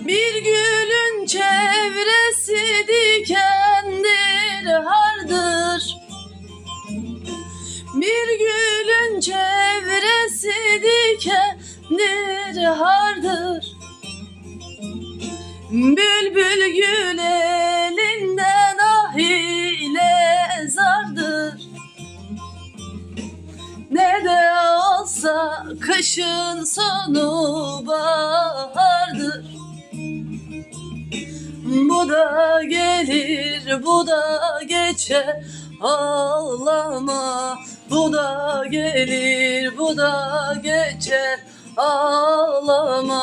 Bir gülün çevresi dikendir hardır. Bir gülün çevresi dikendir hardır. Bülbül gül elinden ah ile zardır. Ne de olsa kışın sonu bahardır da gelir bu da geçer. Ağlama Bu da gelir bu da geçer. Ağlama.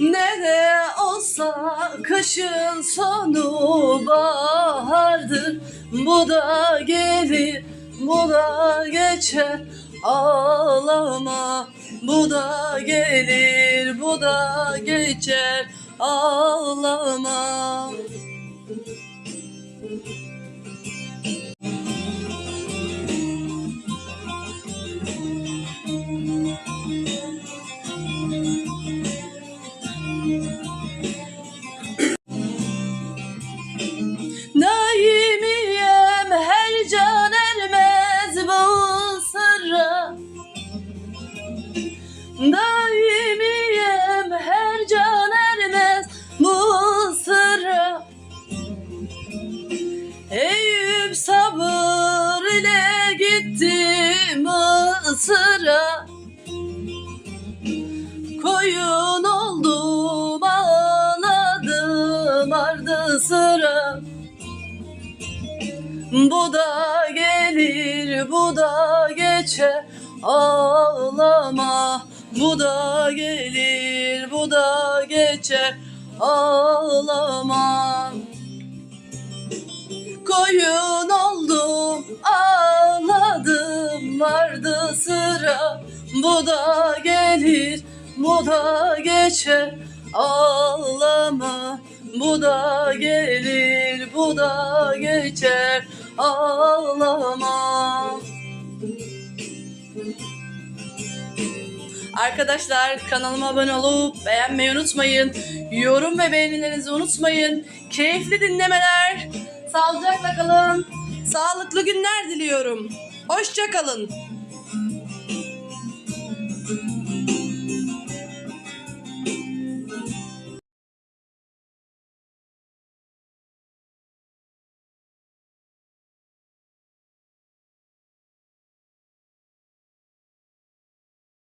Ne de olsa kışın sonu bahardır. Bu da gelir bu da geçer. Ağlama Bu da gelir bu da geçer ağlama. Naimiyem her can ermez bu sırra. Daimiyem ile gitti Mısır'a Koyun oldum ağladım ardı sıra. Bu da gelir bu da geçer. Ağlama Bu da gelir bu da geçer. Ağlama. Koyun Bu da gelir bu da geçer ağlama Bu da gelir bu da geçer ağlama Arkadaşlar kanalıma abone olup beğenmeyi unutmayın. Yorum ve beğenilerinizi unutmayın. Keyifli dinlemeler. Sağlıcakla kalın. Sağlıklı günler diliyorum. Hoşça kalın.